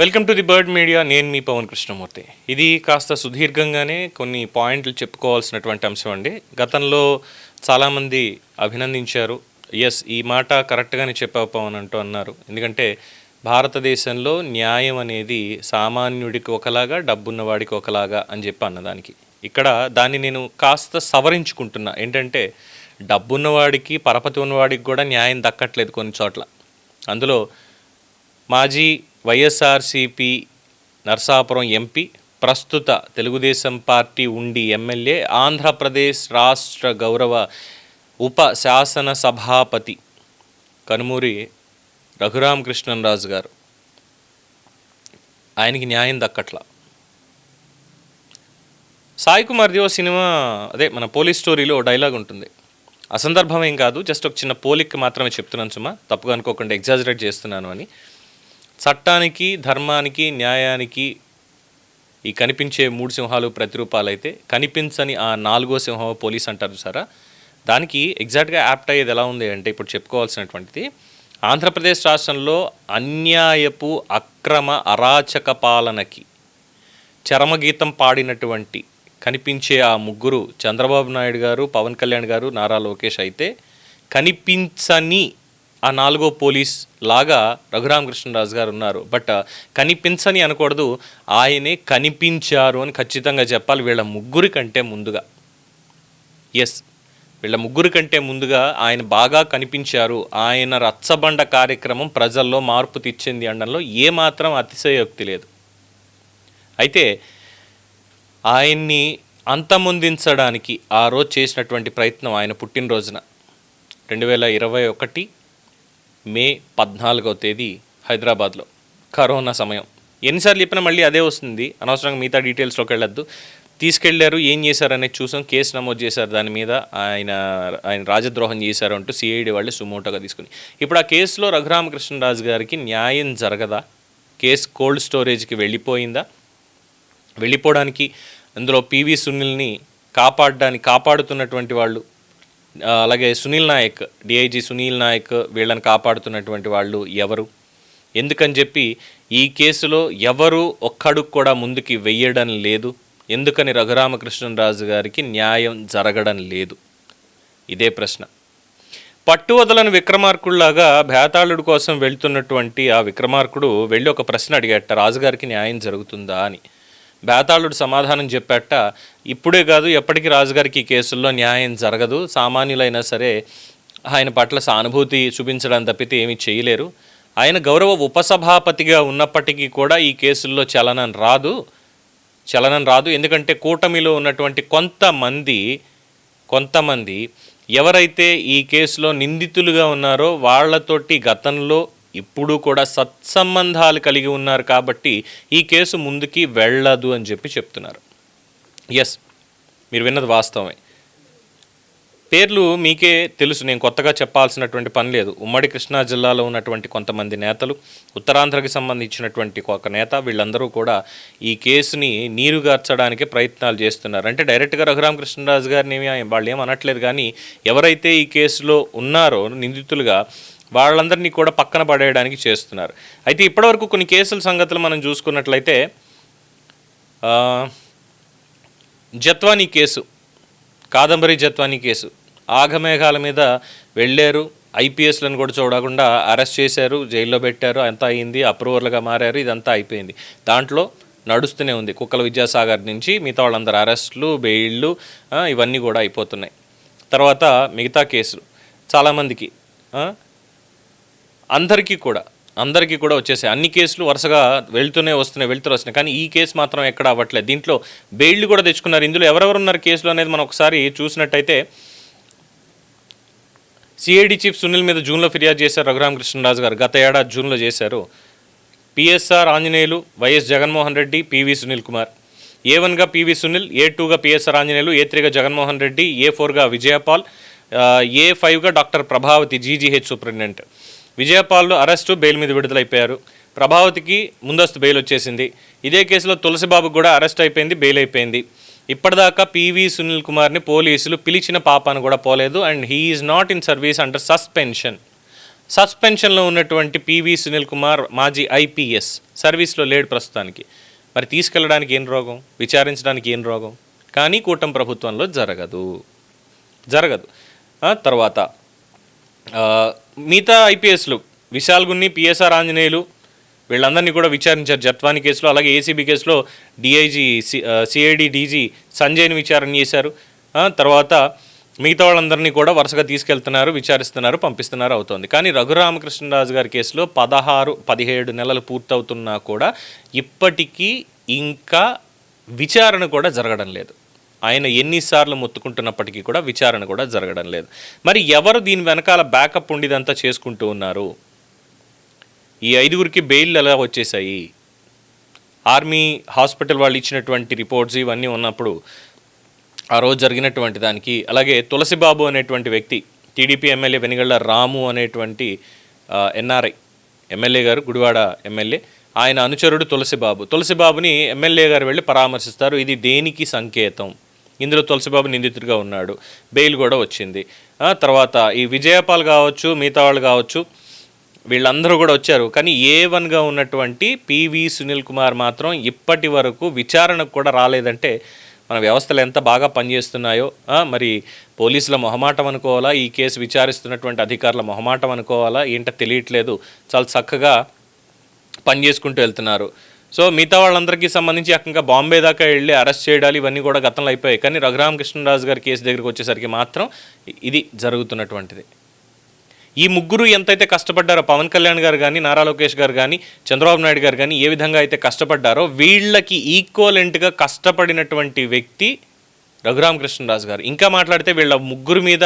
Welcome to the bird media నేను మీ పవన్ కృష్ణమూర్తి. ఇది కాస్త సుదీర్ఘంగానే కొన్ని పాయింట్లు చెప్పుకోవాల్సినటువంటి అంశం అండి. గతంలో చాలామంది అభినందించారు. ఎస్ ఈ మాట కరెక్ట్గానే చెప్పావు పవన్ అంటూ అన్నారు. ఎందుకంటే భారతదేశంలో న్యాయం అనేది సామాన్యుడికి ఒకలాగా డబ్బున్నవాడికి ఒకలాగా అని చెప్పి అన్నదానికి. ఇక్కడ దాన్ని నేను కాస్త సవరించుకుంటున్నా. ఏంటంటే డబ్బున్నవాడికి పరపతి ఉన్నవాడికి కూడా న్యాయం దక్కట్లేదు కొన్ని చోట్ల. అందులో మాజీ వైఎస్ఆర్సిపి నర్సాపురం ఎంపీ ప్రస్తుత తెలుగుదేశం పార్టీ ఉండి ఎమ్మెల్యే ఆంధ్రప్రదేశ్ రాష్ట్ర గౌరవ ఉప శాసన సభాపతి కనుమూరి రఘురామకృష్ణరాజు గారు. ఆయనకి న్యాయం దక్కట్లా. సాయి కుమార్ దేవ్ సినిమా అదే మన పోలీస్ స్టోరీలో ఓ డైలాగ్ ఉంటుంది. అసందర్భం ఏం కాదు జస్ట్ ఒక చిన్న పోలిక్ మాత్రమే చెప్తున్నాను సుమా తప్పుగా అనుకోకుండా ఎగ్జాజరేట్ చేస్తున్నాను అని. చట్టానికి ధర్మానికి న్యాయానికి ఈ కనిపించే మూడు సింహాలు ప్రతిరూపాలు అయితే కనిపించని ఆ నాలుగో సింహం పోలీస్ అంటారు సారా దానికి ఎగ్జాక్ట్గా యాప్ట్ అయ్యేది ఎలా ఉంది అంటే ఇప్పుడు చెప్పుకోవాల్సినటువంటిది ఆంధ్రప్రదేశ్ రాష్ట్రంలో అన్యాయపు అక్రమ అరాచక పాలనకి చరమగీతం పాడినటువంటి కనిపించే ఆ ముగ్గురు చంద్రబాబు నాయుడు గారు పవన్ కళ్యాణ్ గారు నారా లోకేష్ అయితే కనిపించని ఆ నాలుగో పోలీస్ లాగా రఘురామకృష్ణరాజు గారు ఉన్నారు. బట్ కనిపించని అనకూడదు ఆయనే కనిపించారు అని ఖచ్చితంగా చెప్పాలి. వీళ్ళ ముగ్గురి కంటే ముందుగా. ఎస్ వీళ్ళ ముగ్గురి కంటే ముందుగా ఆయన బాగా కనిపించారు. ఆయన రచ్చబండ కార్యక్రమం ప్రజల్లో మార్పు తెచ్చింది అనడంలో ఏమాత్రం అతిశయోక్తి లేదు. అయితే ఆయన్ని అంతమొందించడానికి ఆ రోజు చేసినటువంటి ప్రయత్నం ఆయన పుట్టినరోజున. రెండు వేల ఇరవై ఒకటి మే పద్నాలుగో తేదీ హైదరాబాద్లో. కరోనా సమయం. ఎన్నిసార్లు చెప్పినా మళ్ళీ అదే వస్తుంది. అనవసరంగా మిగతా డీటెయిల్స్లోకి వెళ్ళొద్దు. తీసుకెళ్ళారు ఏం చేశారు అనేది చూసాం. కేసు నమోదు చేశారు దాని మీద. ఆయన ఆయన రాజద్రోహం చేశారు అంటూ సిఐడి వాళ్ళు సుమోటోగా తీసుకుని. ఇప్పుడు ఆ కేసులో రఘురామకృష్ణరాజు గారికి న్యాయం జరగదా? కేసు కోల్డ్ స్టోరేజ్కి వెళ్ళిపోయిందా? వెళ్ళిపోవడానికి అందులో పివి సునీల్ని కాపాడడానికి కాపాడుతున్నటువంటి వాళ్ళు అలాగే సునీల్ నాయక్ డిఐజీ సునీల్ నాయక్ వీళ్ళని కాపాడుతున్నటువంటి వాళ్ళు ఎవరు? ఎందుకని చెప్పి ఈ కేసులో ఎవరు ఒక్కడు కూడా ముందుకి వెయ్యడం లేదు. ఎందుకని రఘురామకృష్ణరాజు గారికి న్యాయం జరగడం లేదు? ఇదే ప్రశ్న. పట్టు వదలని విక్రమార్కుడులాగా భేతాళుడి కోసం వెళ్తున్నటువంటి ఆ విక్రమార్కుడు వెళ్ళి ఒక ప్రశ్న అడిగాట రాజుగారికి న్యాయం జరుగుతుందా అని. బేతాళుడు సమాధానం చెప్పాట ఇప్పుడే కాదు ఎప్పటికీ రాజుగారికి ఈ కేసుల్లో న్యాయం జరగదు. సామాన్యులైనా సరే ఆయన పట్ల సానుభూతి చూపించడం తప్పితే ఏమీ చేయలేరు. ఆయన గౌరవ ఉపసభాపతిగా ఉన్నప్పటికీ కూడా ఈ కేసుల్లో చలనం రాదు. చలనం రాదు. ఎందుకంటే కూటమిలో ఉన్నటువంటి కొంతమంది కొంతమంది ఎవరైతే ఈ కేసులో నిందితులుగా ఉన్నారో వాళ్ళతోటి గతంలో ఇప్పుడు కూడా సత్సంబంధాలు కలిగి ఉన్నారు కాబట్టి ఈ కేసు ముందుకి వెళ్ళదు అని చెప్పి చెప్తున్నారు. ఎస్ మీరు విన్నది వాస్తవమే. పేర్లు మీకే తెలుసు నేను కొత్తగా చెప్పాల్సినటువంటి పని లేదు. ఉమ్మడి కృష్ణా జిల్లాలో ఉన్నటువంటి కొంతమంది నేతలు ఉత్తరాంధ్రకి సంబంధించినటువంటి ఒక నేత వీళ్ళందరూ కూడా ఈ కేసుని నీరుగార్చడానికి ప్రయత్నాలు చేస్తున్నారు. అంటే డైరెక్ట్గా రఘురామకృష్ణరాజు గారిని వాళ్ళు ఏం అనట్లేదు కానీ ఎవరైతే ఈ కేసులో ఉన్నారో నిందితులుగా వాళ్ళందరినీ కూడా పక్కన పడేయడానికి చేస్తున్నారు. అయితే ఇప్పటివరకు కొన్ని కేసుల సంగతులు మనం చూసుకున్నట్లయితే జత్వానీ కేసు కాదంబరి జత్వానీ కేసు ఆగమేఘాల మీద వెళ్ళారు. ఐపీఎస్లను కూడా చూడకుండా అరెస్ట్ చేశారు జైల్లో పెట్టారు అంతా అయింది అప్రూవర్లుగా మారారు ఇదంతా అయిపోయింది. దాంట్లో నడుస్తూనే ఉంది. కుక్కల విద్యాసాగర్ నుంచి మిగతా వాళ్ళందరూ అరెస్టులు బెయిళ్ళు ఇవన్నీ కూడా అయిపోతున్నాయి. తర్వాత మిగతా కేసులు చాలామందికి అందరికీ కూడా అందరికీ కూడా వచ్చేసాయి. అన్ని కేసులు వరుసగా వెళ్తూనే వస్తున్నాయి వెళ్తూ వస్తున్నాయి. కానీ ఈ కేసు మాత్రం ఎక్కడ అవ్వట్లేదు. దీంట్లో బెయిల్డ్ కూడా తెచ్చుకున్నారు. ఇందులో ఎవరెవరు ఉన్నారు కేసులు అనేది మనం ఒకసారి చూసినట్టయితే సిఐడి చీఫ్ సునీల్ మీద జూన్లో ఫిర్యాదు చేశారు రఘురామకృష్ణరాజు గారు. గత ఏడాది జూన్లో చేశారు. PSR Anjaneyulu YS Jaganmohan Reddy PV Sunil Kumar. A వన్గా పివి సునీల్ ఏ టూగా పిఎస్ఆర్ ఆంజనేయులు ఏ త్రీగా జగన్మోహన్ రెడ్డి ఏ ఫోర్గా విజయపాల్ ఏ ఫైవ్గా డాక్టర్ ప్రభావతి జీజీహెచ్ సూపరింటెండెంట్ విజయపాల్లో అరెస్టు బెయిల్ మీద విడుదలైపోయారు. ప్రభావతికి ముందస్తు బెయిల్ వచ్చేసింది. ఇదే కేసులో తులసిబాబు కూడా అరెస్ట్ అయిపోయింది బెయిల్ అయిపోయింది. ఇప్పటిదాకా పివి సునీల్ కుమార్ని పోలీసులు పిలిచిన పాపాను కూడా పోలేదు and he is not in service under suspension. సస్పెన్షన్లో ఉన్నటువంటి పివి సునీల్ కుమార్ మాజీ ఐపీఎస్ సర్వీస్లో లేడు ప్రస్తుతానికి. మరి తీసుకెళ్ళడానికి ఏం రోగం? విచారించడానికి ఏం రోగం? కానీ కూటమి ప్రభుత్వంలో జరగదు. జరగదు. తర్వాత మిగతా ఐపీఎస్లు విశాల్ గున్ని పిఎస్ఆర్ ఆంజనేయులు వీళ్ళందరినీ కూడా విచారించారు. జత్వాని కేసులో అలాగే ఏసీబీ కేసులో డిఐజీ సిఐడి డీజీ సంజయ్ని విచారణ చేశారు. తర్వాత మిగతా వాళ్ళందరినీ కూడా వరుసగా తీసుకెళ్తున్నారు విచారిస్తున్నారు పంపిస్తున్నారు అవుతోంది. కానీ రఘురామకృష్ణరాజు గారి కేసులో పదహారు పదిహేడు నెలలు పూర్తవుతున్నా కూడా ఇప్పటికీ ఇంకా విచారణ కూడా జరగడం లేదు. ఆయన ఎన్నిసార్లు మొత్తుకుంటున్నప్పటికీ కూడా విచారణ కూడా జరగడం లేదు. మరి ఎవరు దీని వెనకాల బ్యాకప్ ఉండిదంతా చేసుకుంటూ ఉన్నారు? ఈ ఐదుగురికి బెయిల్ ఎలా వచ్చేసాయి ఆర్మీ హాస్పిటల్ వాళ్ళు ఇచ్చినటువంటి రిపోర్ట్స్ ఇవన్నీ ఉన్నప్పుడు ఆ రోజు జరిగినటువంటి దానికి అలాగే తులసిబాబు అనేటువంటి వ్యక్తి టీడీపీ ఎమ్మెల్యే వెనిగళ్ళ రాము అనేటువంటి ఎన్ఆర్ఐ ఎమ్మెల్యే గారు గుడివాడ ఎమ్మెల్యే ఆయన అనుచరుడు తులసిబాబు. తులసిబాబుని ఎమ్మెల్యే గారు వెళ్ళి పరామర్శిస్తారు. ఇది దేనికి సంకేతం? ఇందులో తులసిబాబు నిందితుడిగా ఉన్నాడు. బెయిల్ కూడా వచ్చింది. తర్వాత ఈ విజయపాల్ కావచ్చు మిగతా వాళ్ళు కావచ్చు వీళ్ళందరూ కూడా వచ్చారు. కానీ ఏ వన్గా ఉన్నటువంటి పివి సునీల్ కుమార్ మాత్రం ఇప్పటి వరకు విచారణకు కూడా రాలేదంటే మన వ్యవస్థలు ఎంత బాగా పనిచేస్తున్నాయో మరి పోలీసుల మొహమాటం అనుకోవాలా? ఈ కేసు విచారిస్తున్నటువంటి అధికారుల మొహమాటం అనుకోవాలా? ఏంటో తెలియట్లేదు. చాలా చక్కగా పని చేసుకుంటూ వెళ్తున్నారు. సో మిగతా వాళ్ళందరికీ సంబంధించి ఏకంగా బాంబే దాకా వెళ్ళి అరెస్ట్ చేయడాలు ఇవన్నీ కూడా గతంలో అయిపోయాయి. కానీ రఘురామ కృష్ణరాజు గారి కేసు దగ్గరికి వచ్చేసరికి మాత్రం ఇది జరుగుతున్నటువంటిది. ఈ ముగ్గురు ఎంతైతే కష్టపడ్డారో పవన్ కళ్యాణ్ గారు కానీ నారా లోకేష్ గారు కానీ చంద్రబాబు నాయుడు గారు కానీ ఏ విధంగా అయితే కష్టపడ్డారో వీళ్ళకి ఈక్వలెంట్గా కష్టపడినటువంటి వ్యక్తి రఘురామ కృష్ణరాజు గారు. ఇంకా మాట్లాడితే వీళ్ళ ముగ్గురు మీద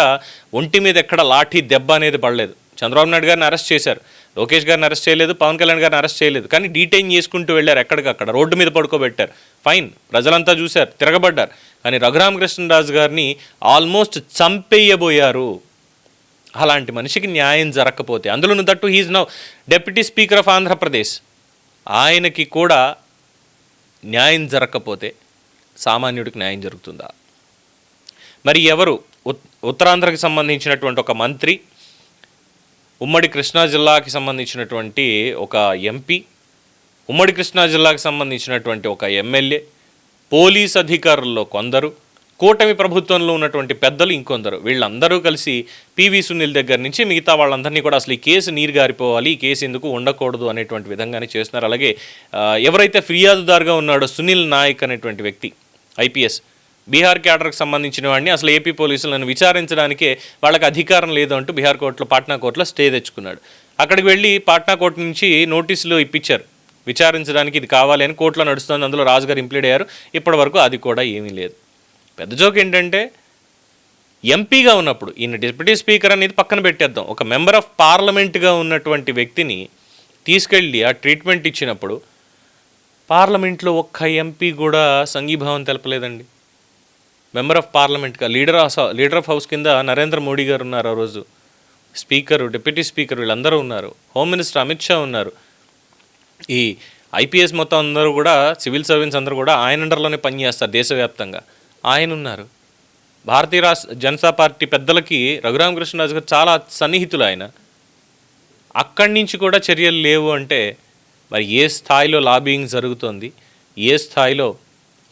ఒంటి మీద ఎక్కడ లాఠీ దెబ్బ అనేది పడలేదు. చంద్రబాబు నాయుడు గారిని అరెస్ట్ చేశారు. లోకేష్ గారిని అరెస్ట్ చేయలేదు పవన్ కళ్యాణ్ గారిని అరెస్ట్ చేయలేదు. కానీ డీటైన్ చేసుకుంటూ వెళ్ళారు ఎక్కడికక్కడ. రోడ్డు మీద పడుకోబెట్టారు. ఫైన్ ప్రజలంతా చూశారు తిరగబడ్డారు. కానీ రఘురామకృష్ణరాజు గారిని ఆల్మోస్ట్ చంపేయబోయారు. అలాంటి మనిషికి న్యాయం జరగకపోతే అందులోను తట్టు he's now deputy speaker of Andhra Pradesh. ఆయనకి కూడా న్యాయం జరగకపోతే సామాన్యుడికి న్యాయం జరుగుతుందా? మరి ఎవరు? ఉత్- ఉత్తరాంధ్రకి సంబంధించినటువంటి ఒక మంత్రి ఉమ్మడి కృష్ణా జిల్లాకి సంబంధించినటువంటి ఒక ఎంపీ ఉమ్మడి కృష్ణా జిల్లాకి సంబంధించినటువంటి ఒక ఎమ్మెల్యే పోలీస్ అధికారుల్లో కొందరు కూటమి ప్రభుత్వంలో ఉన్నటువంటి పెద్దలు ఇంకొందరు. వీళ్ళందరూ కలిసి పివి సునీల్ దగ్గర నుంచి మిగతా వాళ్ళందరినీ కూడా అసలు ఈ కేసు నీరు గారిపోవాలి ఈ కేసు ఎందుకు ఉండకూడదు అనేటువంటి విధంగానే చేస్తున్నారు. అలాగే ఎవరైతే ఫిర్యాదుదారుగా ఉన్నాడో సునీల్ నాయక్ అనేటువంటి వ్యక్తి ఐపీఎస్ బీహార్ క్యాడర్కి సంబంధించిన వాడిని అసలు ఏపీ పోలీసులను విచారించడానికే వాళ్ళకి అధికారం లేదు అంటూ బీహార్ కోర్టులో పాట్నా కోర్టులో స్టే తెచ్చుకున్నాడు. అక్కడికి వెళ్ళి పాట్నా కోర్టు నుంచి నోటీసులు ఇప్పించారు. విచారించడానికి ఇది కావాలి అని కోర్టులో నడుస్తుంది. అందులో రాజుగారు ఇంప్లీడ్ అయ్యారు. ఇప్పటి వరకు అది కూడా ఏమీ లేదు. పెద్ద జోక్ ఏంటంటే ఎంపీగా ఉన్నప్పుడు ఈయన డిప్యూటీ స్పీకర్ అనేది పక్కన పెట్టేద్దాం. ఒక మెంబర్ ఆఫ్ పార్లమెంట్గా ఉన్నటువంటి వ్యక్తిని తీసుకెళ్ళి ఆ ట్రీట్మెంట్ ఇచ్చినప్పుడు పార్లమెంట్లో ఒక్క ఎంపీ కూడా సంఘీభావం తెలపలేదండి. Member of పార్లమెంట్గా leader of leader of house కింద నరేంద్ర మోడీ గారు ఉన్నారు ఆ రోజు. స్పీకరు డిప్యూటీ స్పీకర్ వీళ్ళందరూ ఉన్నారు. హోమ్ మినిస్టర్ అమిత్ షా ఉన్నారు. ఈ ఐపీఎస్ మొత్తం అందరూ కూడా సివిల్ సర్వీన్స్ అందరూ కూడా ఆయన అండర్లోనే పనిచేస్తారు దేశవ్యాప్తంగా. ఆయన ఉన్నారు. భారతీయ రాష్ట్ర జనతా పార్టీ పెద్దలకి రఘురామకృష్ణరాజు గారు చాలా సన్నిహితులు ఆయన. అక్కడి నుంచి కూడా చర్యలు లేవు అంటే మరి ఏ స్థాయిలో లాబింగ్ జరుగుతోంది? ఏ స్థాయిలో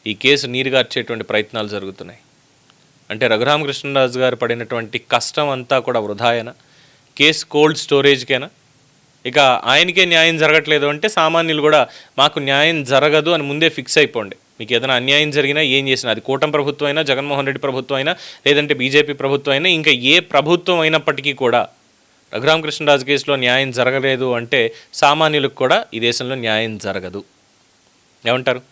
ఈ కేసు నీరుగార్చేటువంటి ప్రయత్నాలు జరుగుతున్నాయి. అంటే రఘురామకృష్ణరాజు గారు పడినటువంటి కష్టం అంతా కూడా వృధాయన కేసు కోల్డ్ స్టోరేజ్కేనా ఇక ఆయనకే న్యాయం జరగట్లేదు అంటే సామాన్యులు కూడా మాకు న్యాయం జరగదు అని ముందే ఫిక్స్ అయిపోండి. మీకు ఏదైనా అన్యాయం జరిగినా ఏం చేసినా అది కూటమి ప్రభుత్వం అయినా జగన్మోహన్ రెడ్డి ప్రభుత్వం అయినా లేదంటే బీజేపీ ప్రభుత్వం అయినా ఇంకా ఏ ప్రభుత్వం అయినప్పటికీ కూడా రఘురామకృష్ణరాజు కేసులో న్యాయం జరగలేదు అంటే సామాన్యులకు కూడా ఈ దేశంలో న్యాయం జరగదు. ఏమంటారు?